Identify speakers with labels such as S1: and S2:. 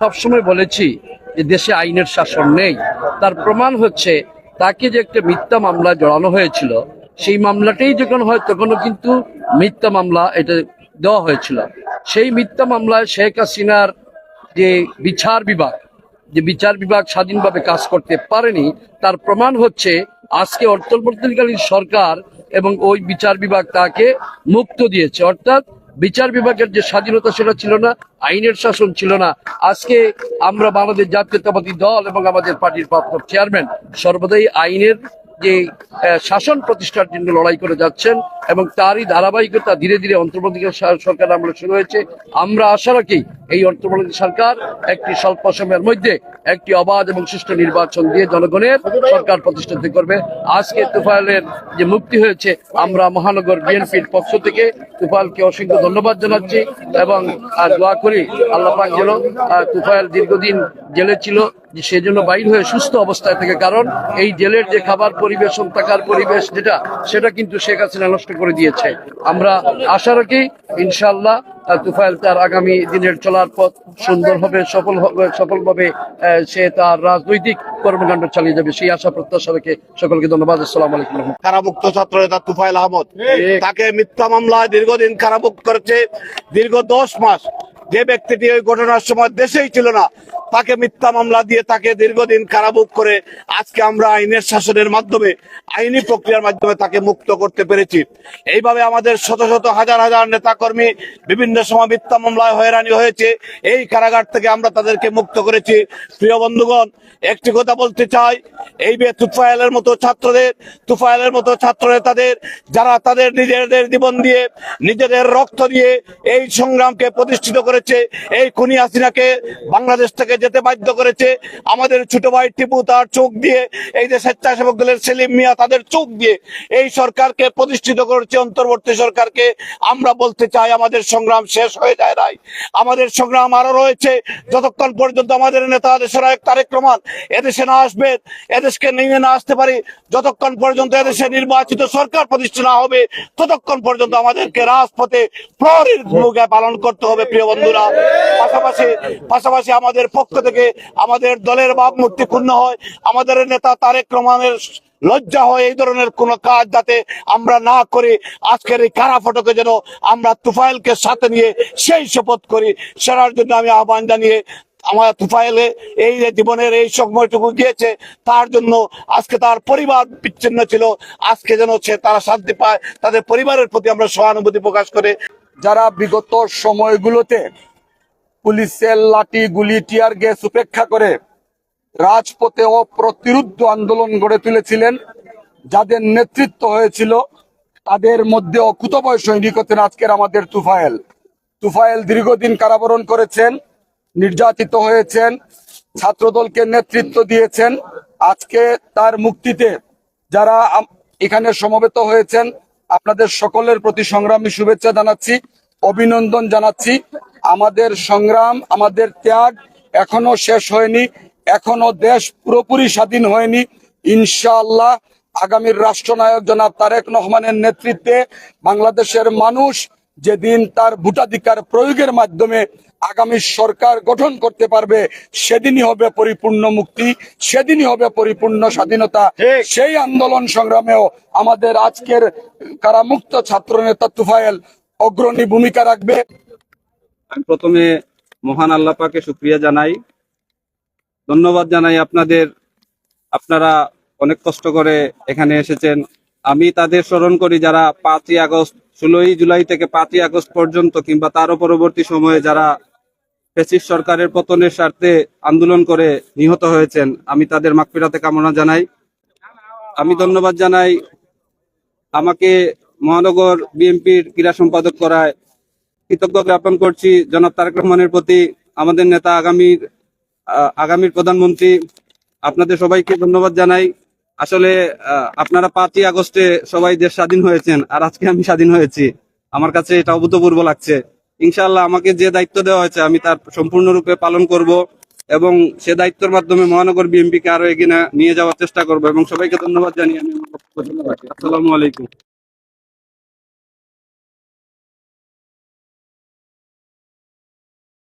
S1: সবসময় বলেছি যে দেশে আইনের শাসন নেই। তার প্রমাণ হচ্ছে, তাকে যে একটা মিথ্যা মামলা জড়ানো হয়েছিল, সেই মামলাটাই যখন হয়, তখনও কিন্তু মিথ্যা মামলা এটা দেওয়া হয়েছিল। সেই মিথ্যা মামলায় শেখ হাসিনার যে বিচার বিভাগ, যে বিচার বিভাগ স্বাধীনভাবে কাজ করতে পারেনি, তার প্রমাণ হচ্ছে, আজকে অন্তর্বর্তীকালীন সরকার এবং ওই বিচার বিভাগ তাকে মুক্ত দিয়েছে। অর্থাৎ বিচার বিভাগের যে স্বাধীনতা সেটা ছিল না, আইনের শাসন ছিল না। আজকে আমরা বাংলাদেশ জাতীয়তাবাদী দল এবং আমাদের পার্টির প্রাপ্ত চেয়ারম্যান সর্বদাই আইনের যে শাসন প্রতিষ্ঠার জন্য লড়াই করে যাচ্ছেন। এবং তারই ধারাবাহিকতা ধীরে ধীরে অন্তর্বর্তী সরকার আমরা শুরু হয়েছে। আমরা আশা রাখি এই অন্তর্বর্তী সরকার একটি স্বল্প সময়ের মধ্যে একটি অবাধ এবং সুষ্ঠু নির্বাচন দিয়ে জনগণের সরকার প্রতিষ্ঠিত করবে। আজকে তুফাইলের যে মুক্তি হয়েছে, আমরা মহানগর বিএনপির পক্ষ থেকে তুফাইলকে অসংখ্য ধন্যবাদ জানাচ্ছি এবং দোয়া করি আল্লাহ পাক যেন তুফাইল দীর্ঘদিন জেলে ছিল, যে সেজন্য বাইর হয়ে সুস্থ অবস্থায় থেকে। কারণ এই জেলের যে খাবার পরিবেশন থাকার পরিবেশ যেটা, সেটা কিন্তু শেখ হাসিনা নষ্ট করে দিয়েছে। আমরা আশা রাখি ইনশাল্লাহ তুফাইল তার আগামী দিনের চলার পথ সুন্দর হবে সফল হবে সফলভাবে সে তার রাজনৈতিক কর্মকাণ্ড চালিয়ে যাবে সেই আশা প্রত্যাশা রেখে সকলকে ধন্যবাদ। আসসালামু আলাইকুম।
S2: কারামুক্ত ছাত্র নেতা তুফাইল আহমদ তাকে মিথ্যা মামলায় দীর্ঘদিন কারামুক্ত করেছে দীর্ঘ দশ মাস। যে ব্যক্তিটি ওই ঘটনার সময় দেশেই ছিল না তাকে মিথ্যা মামলা দিয়ে তাকে দীর্ঘদিন কারাভোগ করে আজকে আমরা আইনের শাসনের মাধ্যমে, আইনি প্রক্রিয়ার মাধ্যমে তাকে মুক্ত করতে পেরেছি। এইভাবে আমাদের শত শত হাজার হাজার নেতা কর্মী বিভিন্ন সময় মিথ্যা মামলায় হয়রানি হয়েছে। এই কারাগার থেকে আমরা তাদেরকে মুক্ত করেছি। প্রিয় বন্ধুগণ, একটি কথা বলতে চাই। এই বে তুফাইলের মতো ছাত্রদের তুফাইলের মতো ছাত্র নেতাদের যারা তাদের নিজেদের জীবন দিয়ে, নিজেদের রক্ত দিয়ে এই সংগ্রামকে প্রতিষ্ঠিত করেছে, এই খুনি হাসিনাকে বাংলাদেশ থেকে যেতে বাধ্য করেছে। আমাদের ছোট ভাই টিপু তার চোখ দিয়ে, এই যে স্বেচ্ছাসেবক দলের সেলিম মিয়া তাদের চোখ দিয়ে এই সরকারকে প্রতিষ্ঠিত করেছে, অন্তর্বর্তী সরকারকে। আমরা বলতে চাই আমাদের সংগ্রাম শেষ হয়ে যায় নাই। আমাদের সংগ্রাম আরও রয়েছে। যতক্ষণ পর্যন্ত আমাদের নেতা দেশের এক তারেক রহমান এদেশে না আসবে, এদেশকে নিয়ে না আসতে পারি, যতক্ষণ পর্যন্ত এদেশে নির্বাচিত সরকার প্রতিষ্ঠা না হবে, ততক্ষণ পর্যন্ত আমাদেরকে রাজপথে প্রহরীর ভূমিকা পালন করতে হবে, প্রিয় বন্ধুরা। পাশাপাশি পাশাপাশি আমাদের পক্ষ থেকে আমাদের দলের ভাবমূর্তি ক্ষুণ্ণ হয়, আমাদের নেতা তারেক রহমানের লজ্জা হয় এই ধরনের কোন কাজ যাতে আমরা না করি। আজকের এই কারা ফটকে যেন আমরা তুফাইলকে সাথে নিয়ে সেই শপথ করি, সেটার জন্য আমি আহ্বান জানিয়ে আমার তুফাইলে এই যে জীবনের এই সময়টুকু গিয়েছে, তার জন্য আজকে তার পরিবার বিচ্ছিন্ন ছিল। আজকে যেন সে তারা শান্তি পায়, তাদের পরিবারের প্রতি আমরা সহানুভূতি প্রকাশ করে।
S3: যারা বিগত সময়গুলোতে পুলিশের লাঠি, গুলি, টিয়ার গ্যাস উপেক্ষা করে রাজপথে অপ্রতিরুদ্ধ আন্দোলন গড়ে তুলেছিলেন। যাদের নেতৃত্ব হয়েছিল, তাদের মধ্যে অকুতবয় সৈনিক হতেন আজকের আমাদের তুফায়েল। তুফায়েল দীর্ঘদিন কারাবরণ করেছেন, নির্যাতিত হয়েছেন, ছাত্রদলকে নেতৃত্ব দিয়েছেন। আজকে তার মুক্তিতে যারা এখানে সমবেত হয়েছেন, আপনাদের সকলের প্রতি সংগ্রামী শুভেচ্ছা জানাচ্ছি। অভিনন্দন জানাচ্ছি। আমাদের সংগ্রাম আমাদের ত্যাগ এখনও শেষ হয়নি এখনও দেশ পুরোপুরি স্বাধীন হয়নি। ইনশাআল্লাহ আগামীর রাষ্ট্রনায়ক জনাব তারেক রহমানের নেতৃত্বে বাংলাদেশের মানুষ যেদিন তার ভোটাধিকার প্রয়োগের মাধ্যমে আগামী সরকার গঠন করতে পারবে সেদিনই হবে পরিপূর্ণ মুক্তি সেদিনই হবে পরিপূর্ণ স্বাধীনতা। সেই আন্দোলন সংগ্রামেও আমাদের আজকের কারামুক্ত ছাত্র নেতা তুফায়েল অগ্রণী ভূমিকা রাখবে।
S4: আমি প্রথমে মহান আল্লাহ পাকে শুক্রিয়া জানাই। ধন্যবাদ জানাই আপনাদের, আপনারা অনেক কষ্ট করে এখানে এসেছেন। আমি তাদের স্মরণ করি যারা পাঁচই আগস্ট, ষোলোই জুলাই থেকে পাঁচই আগস্ট পর্যন্ত কিংবা তারও পরবর্তী সময়ে যারা ফেসিস সরকারের পতনের স্বার্থে আন্দোলন করে নিহত হয়েছেন, আমি তাদের মাগফিরাতে কামনা জানাই। আমি ধন্যবাদ জানাই। আমাকে মহানগর বিএনপির ক্রীড়া সম্পাদক করায় কৃতজ্ঞ জ্ঞাপন করছি। জনাব তারেক রহমানের প্রতি আমাদের নেতা আগামীর আগামীর প্রধানমন্ত্রী, আপনাদের সবাইকে ধন্যবাদ জানাই। আসলে আপনারা পাঁচই আগস্টে সবাই দেশ স্বাধীন হয়েছেন আর আজকে আমি স্বাধীন হয়েছি। আমার কাছে এটা অভূতপূর্ব লাগছে। ইনশাল্লাহ আমাকে যে দায়িত্ব দেওয়া হয়েছে আমি তার সম্পূর্ণরূপে পালন করব এবং সে দায়িত্বের মাধ্যমে মহানগর বিএনপিকে আরও এগিয়ে নিয়ে যাওয়ার চেষ্টা করব এবং সবাইকে ধন্যবাদ জানিয়ে আমি আসসালামু আলাইকুম।